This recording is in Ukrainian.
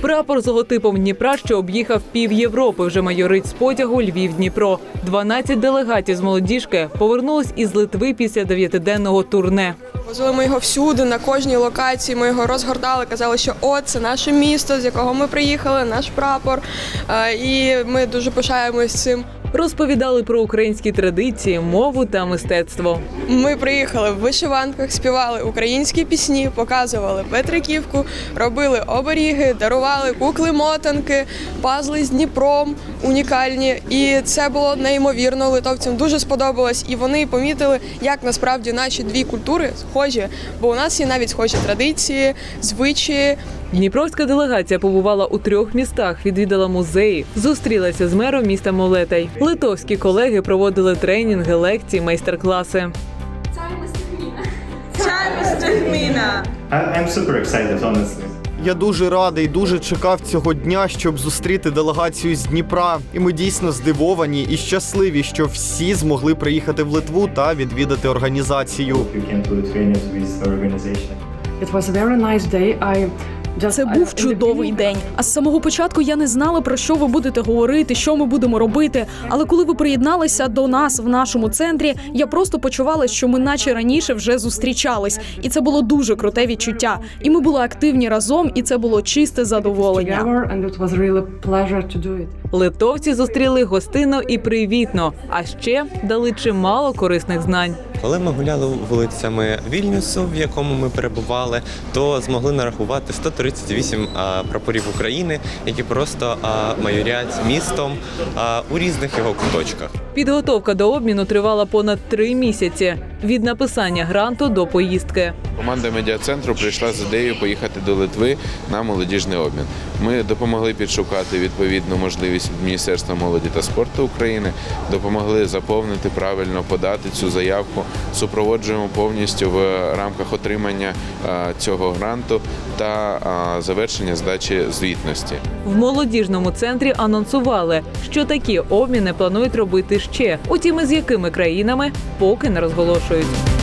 Прапор з логотипом Дніпра, що об'їхав пів Європи, вже майорить з потягу Львів Дніпро. 12 делегатів з молодіжки повернулись із Литви після дев'ятиденного турне. Возили ми його всюди, на кожній локації. Ми його розгортали, казали, що о, це наше місто, з якого ми приїхали, наш прапор. Е, І ми дуже пишаємось цим. Розповідали про українські традиції, мову та мистецтво. Ми приїхали в вишиванках, співали українські пісні, показували Петриківку, робили оберіги, дарували кукли-мотанки, пазли з Дніпром унікальні. І це було неймовірно. Литовцям дуже сподобалось. І вони помітили, як насправді наші дві культури схожі, бо у нас є навіть схожі традиції, звичаї. Дніпровська делегація побувала у трьох містах, відвідала музеї, зустрілася з мером міста Молетай. Литовські колеги проводили тренінги, лекції, майстер-класи. I'm super excited, honestly. Я дуже радий, дуже чекав цього дня, щоб зустріти делегацію з Дніпра. І ми дійсно здивовані і щасливі, що всі змогли приїхати в Литву та відвідати організацію. It was a very nice day. I Це був чудовий день. А з самого початку я не знала про що ви будете говорити, що ми будемо робити. Але коли ви приєдналися до нас в нашому центрі, я просто почувала, що ми, наче раніше, вже зустрічались, і це було дуже круте відчуття. І ми були активні разом, і це було чисте задоволення. Литовці зустріли гостинно і привітно, а ще дали чимало корисних знань. Коли ми гуляли вулицями Вільнюсу, в якому ми перебували, то змогли нарахувати 138 прапорів України, які просто майорять містом у різних його куточках. Підготовка до обміну тривала понад три місяці від написання гранту до поїздки. Команда медіа-центру прийшла з ідеєю поїхати до Литви на молодіжний обмін. Ми допомогли підшукати відповідну можливість від Міністерства молоді та спорту України, допомогли заповнити правильно, подати цю заявку. Супроводжуємо повністю в рамках отримання цього гранту та завершення здачі звітності. В молодіжному центрі анонсували, що такі обміни планують робити ще. Утім, із якими країнами поки не розголошують. запрошують.